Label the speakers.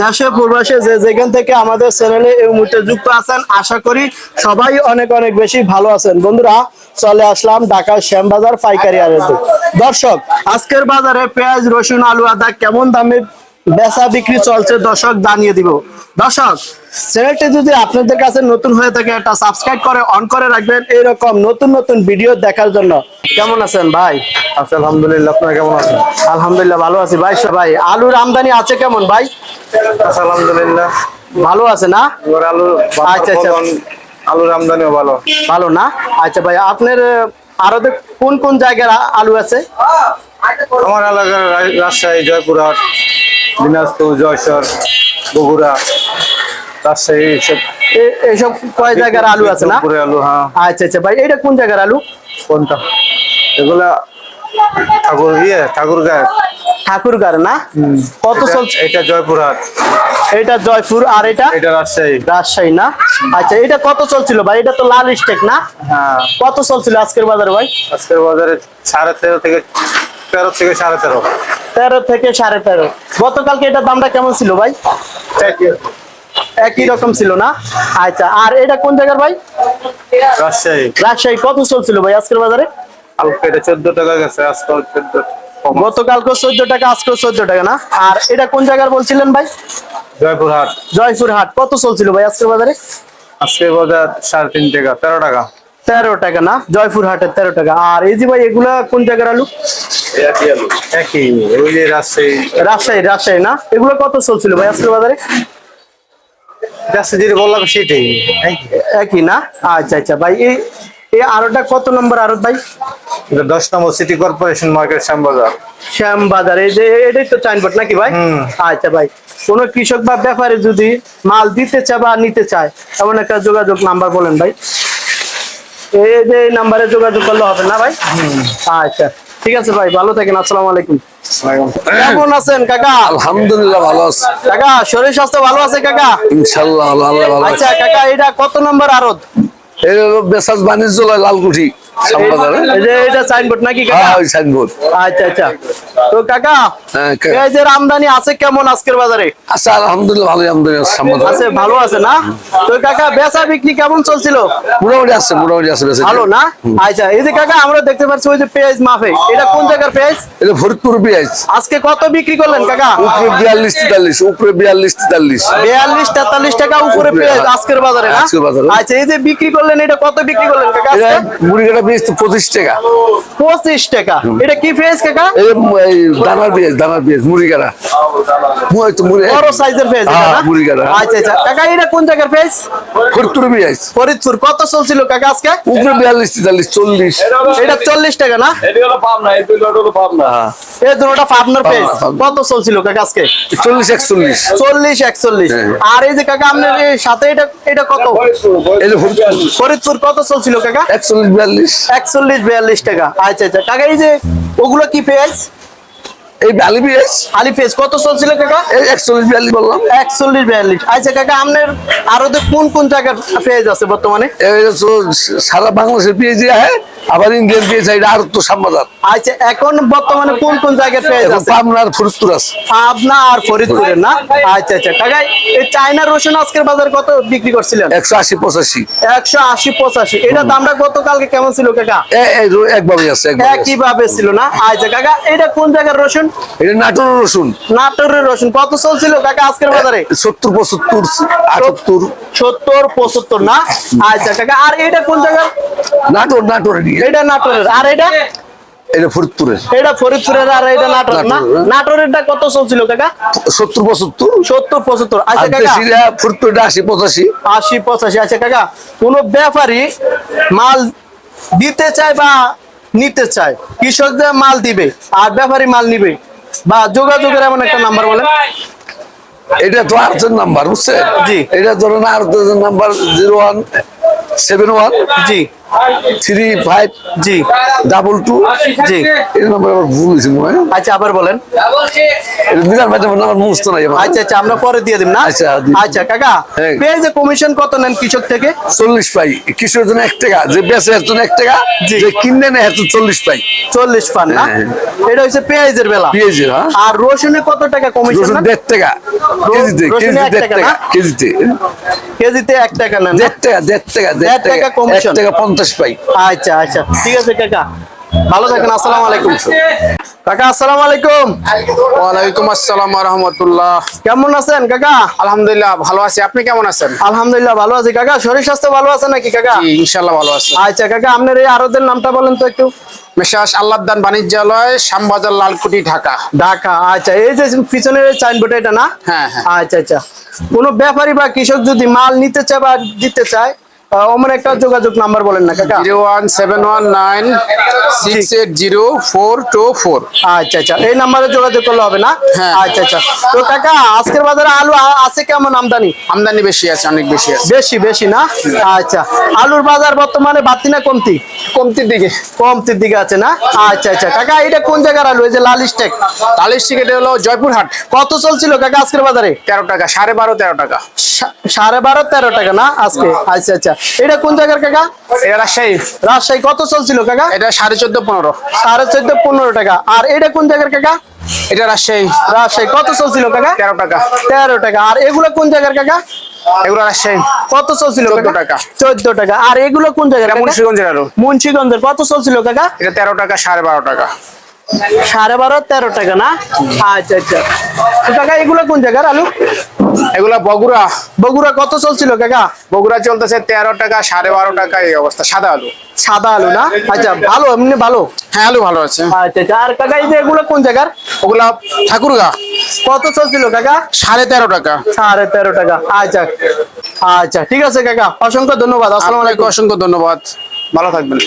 Speaker 1: দেশে প্রবাসে যে যেখান থেকে আমাদের চ্যানেলে এই মুহূর্তে যুক্ত আছেন, আশা করি সবাই অনেক অনেক বেশি ভালো আছেন। বন্ধুরা, চলে আসলাম ঢাকার শ্যামবাজার পাইকারি আর দর্শক, আজকের বাজারে পেঁয়াজ, রসুন, আলু, আদা কেমন দামে বেচা বিক্রি চলছে দর্শক জানিয়ে দিব। দর্শক চ্যানেলটি যদি আপনাদের কাছে নতুন হয়ে থাকে একটা সাবস্ক্রাইব করে অন করে রাখবেন। এরকম নতুন নতুন ভিডিও দেখার জন্য। কেমন আছেন ভাই?
Speaker 2: আচ্ছা আলহামদুলিল্লাহ। আপনারা কেমন আছেন?
Speaker 1: আলহামদুলিল্লাহ ভালো আছি। ভাই ভাই আলুর আমদানি আছে কেমন ভাই?
Speaker 2: আলহামদুলিল্লাহ।
Speaker 1: ভালো আছে না?
Speaker 2: আলু
Speaker 1: আচ্ছা, আচ্ছা।
Speaker 2: আলুর আমদানিও ভালো।
Speaker 1: ভালো না? আচ্ছা ভাই আপনার আরও কোন কোন জায়গার আলু আছে?
Speaker 2: আমার এলাকার রাজশাহী জয়পুরহাট দিনাজপুর জয়সর বগুড়া রাজশাহী এইসব।
Speaker 1: এইসব কয় জায়গার আলু আছে না?
Speaker 2: আলু হ্যাঁ।
Speaker 1: আচ্ছা আচ্ছা ভাই এটা কোন জায়গার আলু?
Speaker 2: কোনটা? এগুলা ঠাকুর ইয়ে ঠাকুর গায়ে
Speaker 1: ঠাকুরগার না? কত চলছে?
Speaker 2: এটা জয়পুরহাট।
Speaker 1: এটা জয়পুর আর এটা?
Speaker 2: এটা রাজশাহী।
Speaker 1: রাজশাহী না? আচ্ছা এটা কত চলছিল ভাই? এটা তো লাল স্টেক না?
Speaker 2: হ্যাঁ।
Speaker 1: কত চলছিল আজকের বাজারে ভাই?
Speaker 2: আজকের বাজারে সাড়ে তেরো থেকে তেরো থেকে সাড়ে তেরো।
Speaker 1: তেরো থেকে সাড়ে তেরো। গতকালকে এটার দামটা কেমন ছিল ভাই? একই। রকম ছিল না? আচ্ছা আর এটা কোন জায়গার ভাই?
Speaker 2: রাজশাহী।
Speaker 1: রাজশাহী। কত চলছিল ভাই আজকের বাজারে?
Speaker 2: এটা চোদ্দ টাকা গেছে আজকাল চোদ্দ।
Speaker 1: গতকালকে চোদ্দ টাকা আজকেও চোদ্দ টাকা না? আর এটা কোন জায়গার বলছিলেন ভাই?
Speaker 2: জয়পুরহাট।
Speaker 1: জয়পুর হাট কত চলছিল ভাই আজকের বাজারে?
Speaker 2: আজকে বাজার সাড়ে তিন টাকা তেরো টাকা।
Speaker 1: তেরো টাকা না? জয়পুর হাটের তেরো টাকা। আর এই যে ভাই এগুলা কোন জায়গার আলু?
Speaker 2: রাজশাহী।
Speaker 1: রাজশাহী না? এগুলো কত চলছিল ভাই আজকের বাজারে?
Speaker 2: যেটা বললাম সেটাই। একই।
Speaker 1: না? আচ্ছা আচ্ছা ভাই এই এই আরোটা কত নম্বর ভাই?
Speaker 2: দশ number city corporation market Shyambazar.
Speaker 1: Shyambazar এই যে এটাই তো চাইনবোর্ড নাকি ভাই? আচ্ছা ভাই কোনো কৃষক বা ব্যাপারে যদি মাল দিতে চায় বা নিতে চায় এমন একটা যোগাযোগ নাম্বার বলেন ভাই। এই যে নাম্বারে যোগাযোগ করলে হবে না ভাই? আচ্ছা ঠিক আছে ভাই ভালো থাকেন আসসালামু আলাইকুম। কেমন আছেন কাকা?
Speaker 3: আলহামদুলিল্লাহ ভালো আছে।
Speaker 1: কাকা শরীর স্বাস্থ্য ভালো আছে কাকা?
Speaker 3: ইনশাল্লাহ আল্লাহ ভালো
Speaker 1: আচ্ছা কাকা এটা কত নম্বর আরত
Speaker 3: এই হলো বেসাজ বাণিজ্যালয় লালকুঠি।
Speaker 1: এই যে এটা সাইনবোর্ড নাকি কাকা?
Speaker 3: হ্যাঁ সাইনবোর্ড
Speaker 1: আচ্ছা আচ্ছা। তো কাকা
Speaker 3: হ্যাঁ, কা-
Speaker 1: আমদানি আছে কেমন আজকের বাজারে?
Speaker 3: আচ্ছা আলহামদুলিল্লাহ ভালোই আমদানি আছে
Speaker 1: আছে ভালো আছে না? তো কাকা বেচা বিক্রি কেমন চলছিল?
Speaker 3: মোটামুটি আছে মোটামুটি আছে বেশি
Speaker 1: ভালো না? আচ্ছা এই যে কাকা আমরা দেখতে পাচ্ছি ওই যে পেঁয়াজ মাফে। এটা কোন জায়গার পেঁয়াজ?
Speaker 3: এটা ফরিদপুর পেঁয়াজ।
Speaker 1: আজকে কত বিক্রি করলেন কাকা?
Speaker 3: উপরে বিয়াল্লিশ তেতাল্লিশ উপরে বিয়াল্লিশ তেতাল্লিশ।
Speaker 1: বিয়াল্লিশ তেতাল্লিশ টাকা উপরে পেঁয়াজ
Speaker 3: হ্যাঁ।
Speaker 1: আজকের বাজারে না?
Speaker 3: আজকের বাজারে।
Speaker 1: আচ্ছা এই যে বিক্রি করলেন এটা কত বিক্রি করলেন কাকা
Speaker 3: মুড়ি পঁচিশ টাকা।
Speaker 1: পঁচিশ টাকা। এটা কি পেঁয়াজ কাকা?
Speaker 3: এই দানার পেঁয়াজ দানার পেঁয়াজ মুড়ি এই
Speaker 1: বড় সাইজের পেঁয়াজ এটা
Speaker 3: হ্যাঁ? মুড়ি কাটা।
Speaker 1: আচ্ছা আচ্ছা। কাকা এটা কোন জায়গার পেঁয়াজ?
Speaker 3: ফরিদপুর পেঁয়াজ।
Speaker 1: ফরিদপুর। কত চলছিল কাকা আজকে?
Speaker 3: উপরে বিয়াল্লিশ তেতাল্লিশ চল্লিশ।
Speaker 1: এটা চল্লিশ টাকা না? এই দুটোটা পাবনার পেঁয়াজ।
Speaker 3: পাবনা।
Speaker 1: কত চলছিল কাকা আজকে?
Speaker 3: চল্লিশ একচল্লিশ।
Speaker 1: চল্লিশ একচল্লিশ।
Speaker 3: হ্যাঁ।
Speaker 1: আর এই যে কাকা আপনার সাথে এটা এটা কত?
Speaker 3: এই ফরিদপুর
Speaker 1: কত চলছিল কাকা?
Speaker 3: একচল্লিশ বিয়াল্লিশ।
Speaker 1: একচল্লিশ বিয়াল্লিশ টাকা। আচ্ছা আচ্ছা। কাকা এই যে ওগুলো কি পেঁয়াজ?
Speaker 3: এই বালি পেঁয়াজ।
Speaker 1: আলি পেঁয়াজ। কত চলছিল কাকা?
Speaker 3: এই একচল্লিশ বিয়াল্লিশ বললাম।
Speaker 1: একচল্লিশ বিয়াল্লিশ। আচ্ছা কাকা আপনার আরও কোন কোন জায়গার পেঁয়াজ আছে বর্তমানে?
Speaker 3: সারা বাংলাদেশের পেঁয়াজ আহে আবার ইন্ডিয়ান পেঁয়াজ এটা আর তো সামবাজার
Speaker 1: আচ্ছা এখন বর্তমানে কোন কোন পেঁয়াজ আছে
Speaker 3: পাবনার ফরিদপুর আছে।
Speaker 1: পাবনা আর ফরিদপুরের না? আচ্ছা আচ্ছা কাকা এই চায়না রসুন আজকের বাজার কত বিক্রি করছিলেন?
Speaker 3: একশো আশি পঁচাশি।
Speaker 1: একশো আশি পঁচাশি। এটা দামটা গতকালকে কেমন ছিল কাকা?
Speaker 3: এই একভাবে আছে।
Speaker 1: একইভাবে ছিল না? আচ্ছা কাকা এটা কোন জায়গার রসুন?
Speaker 3: এটা নাটোর রসুন।
Speaker 1: নাটোরের রসুন। কত চলছিল কাকা আজকের বাজারে?
Speaker 3: সত্তর পঁচাত্তর আটাত্তর।
Speaker 1: সত্তর পঁচাত্তর না? আচ্ছা কাকা আর এটা কোন জায়গার?
Speaker 3: নাটোর নাটোর নিয়ে
Speaker 1: এটা নাটোরের। আর এটা?
Speaker 3: এটা ফরিদপুরের।
Speaker 1: এটা ফরিদপুরের আর এটা নাটোর। না
Speaker 3: নাটোরের।
Speaker 1: নাটোরেরটা কত চলছিল কাকা?
Speaker 3: সত্তর পঁচাত্তর।
Speaker 1: সত্তর পঁচাত্তর। আচ্ছা কাকা।
Speaker 3: ফরিদপুরটা আশি পঁচাশি।
Speaker 1: আশি পঁচাশি। আচ্ছা কাকা কোন ব্যাপারী মাল দিতে চায় বা নিতে চায়? কৃষকদের মাল দিবে আর ব্যাপারী মাল নিবে? বা যোগাযোগের এমন একটা নাম্বার বলেন।
Speaker 3: এটা তো আর্থের নাম্বার বুঝছেন?
Speaker 1: জি।
Speaker 3: এটা ধরেন আর্থের number zero one seven one
Speaker 1: জি।
Speaker 3: থ্রি ফাইভ
Speaker 1: জি।
Speaker 3: Double two.
Speaker 1: জি।
Speaker 3: এই নাম্বার আবার ভুল হয়েছে মনে হয়।
Speaker 1: আচ্ছা আবার বলেন।
Speaker 3: ভাই নাই
Speaker 1: আচ্ছা আচ্ছা আমরা পরে দিয়ে দিব না?
Speaker 3: আচ্ছা,
Speaker 1: আচ্ছা কাকা
Speaker 3: হ্যাঁ।
Speaker 1: কমিশন কত নেন কৃষক থেকে?
Speaker 3: চল্লিশ পাই। কৃষকের জন্য এক টাকা যে বেচে এর জন্য এক টাকা যে কিনে নেয় এর চল্লিশ পাই।
Speaker 1: চল্লিশ পান না?
Speaker 3: হ্যাঁ।
Speaker 1: এটা হচ্ছে পেঁয়াজের বেলা।
Speaker 3: পেঁয়াজের হ্যাঁ।
Speaker 1: আর রসুনে কত টাকা কমিশন
Speaker 3: রসুন দেড় টাকা। কেজিতে কেজিতে
Speaker 1: টাকা
Speaker 3: টাকা কেজিতে।
Speaker 1: কেজিতে এক টাকা নেন না?
Speaker 3: দেড় টাকা দেড় টাকা
Speaker 1: দেড়
Speaker 3: দেড়
Speaker 1: টাকা
Speaker 3: টাকা টাকা পঞ্চাশ পাই
Speaker 1: আচ্ছা আচ্ছা। ঠিক আছে কাকা। ভালো থাকেন আসসালামু আলাইকুম। কাকা আসসালামু আলাইকুম।
Speaker 2: ওয়ালাইকুম আসসালাম রহমতুল্লাহ।
Speaker 1: কেমন আছেন কাকা?
Speaker 2: আলহামদুলিল্লাহ ভালো আছি। আপনি কেমন আছেন?
Speaker 1: আলহামদুলিল্লাহ ভালো আছি। কাকা শরীর স্বাস্থ্য ভালো আছে নাকি কাকা?
Speaker 2: জি, ইনশাল্লাহ ভালো আছি।
Speaker 1: আচ্ছা কাকা আপনার এই আরদের নামটা বলেন তো একটু।
Speaker 2: মেশাস আল্লাহদান বাণিজ্যালয় শ্যামবাজার লালকুটি ঢাকা।
Speaker 1: ঢাকা আচ্ছা। এই যে পিছনের সাইনবোর্ড এটা না?
Speaker 2: হ্যাঁ, হ্যাঁ।
Speaker 1: আচ্ছা আচ্ছা। কোনো ব্যাপারী বা কৃষক যদি মাল নিতে চায় বা দিতে চায় অমন একটা যোগাযোগ নাম্বার বলেন না কাকা।
Speaker 2: Zero one seven one nine six eight zero four two four.
Speaker 1: আচ্ছা আচ্ছা এই নাম্বারে যোগাযোগ করলে হবে না?
Speaker 2: হ্যাঁ।
Speaker 1: আচ্ছা আচ্ছা। তো কাকা আজকের বাজারে আলু আছে কেমন আমদানি?
Speaker 2: আমদানি বেশি আছে অনেক বেশি আছে।
Speaker 1: বেশি বেশি না? আচ্ছা আলুর বাজার বর্তমানে বাড়তি না কমতি?
Speaker 2: কমতির দিকে।
Speaker 1: কমতির দিকে আছে না? আচ্ছা আচ্ছা কাকা এটা কোন জায়গার আলু? এই যে লাল স্টেক।
Speaker 2: তালিশ টিকিট হলো জয়পুরহাট।
Speaker 1: কত চলছিল কাকা আজকের বাজারে?
Speaker 2: তেরো টাকা সাড়ে বারো তেরো টাকা।
Speaker 1: সাড়ে বারো তেরো টাকা না আজকে? আচ্ছা আচ্ছা। এটা কোন জায়গার কাকা?
Speaker 2: এটা রাজশাহী।
Speaker 1: রাজশাহী। কত চলছিল কাকা?
Speaker 2: এটা সাড়ে চোদ্দ পনেরো।
Speaker 1: সাড়ে চোদ্দ পনেরো টাকা। আর এটা কোন জায়গার কাকা?
Speaker 2: এটা রাজশাহী।
Speaker 1: রাজশাহী। কত চলছিল কাকা?
Speaker 2: তেরো টাকা।
Speaker 1: তেরো টাকা। আর এগুলো কোন জায়গার কাকা?
Speaker 2: এগুলো রাজশাহী।
Speaker 1: কত চলছিল
Speaker 2: টাকা।
Speaker 1: চোদ্দ টাকা। আর এগুলো কোন কাকা?
Speaker 2: মুন্সিগঞ্জের
Speaker 1: মুন্সিগঞ্জের। কত চলছিল কাকা?
Speaker 2: এটা তেরো টাকা সাড়ে বারো টাকা।
Speaker 1: সাড়ে বারো তেরো টাকা না? আচ্ছা আচ্ছা। কাকা এগুলো কোন জায়গার আলু?
Speaker 2: এগুলা বগুড়া।
Speaker 1: বগুড়া কত চলছিল কাকা?
Speaker 2: বগুড়া চলতেছে তেরো টাকা সাড়ে বারো টাকা এই অবস্থা সাদা আলু।
Speaker 1: সাদা আলু না? আচ্ছা ভালো এমনি ভালো?
Speaker 2: হ্যাঁ আলু ভালো আছে।
Speaker 1: আচ্ছা আচ্ছা। আর কাকা এই যে এগুলো কোন জায়গার?
Speaker 2: ওগুলা ঠাকুরগা।
Speaker 1: কত চলছিল কাকা?
Speaker 2: সাড়ে তেরো টাকা।
Speaker 1: সাড়ে তেরো টাকা। আচ্ছা আচ্ছা। ঠিক আছে কাকা অসংখ্য ধন্যবাদ। আসসালামু
Speaker 2: আপনাকে
Speaker 1: আলাইকুম
Speaker 2: অসংখ্য ধন্যবাদ। ভালো থাকবেন।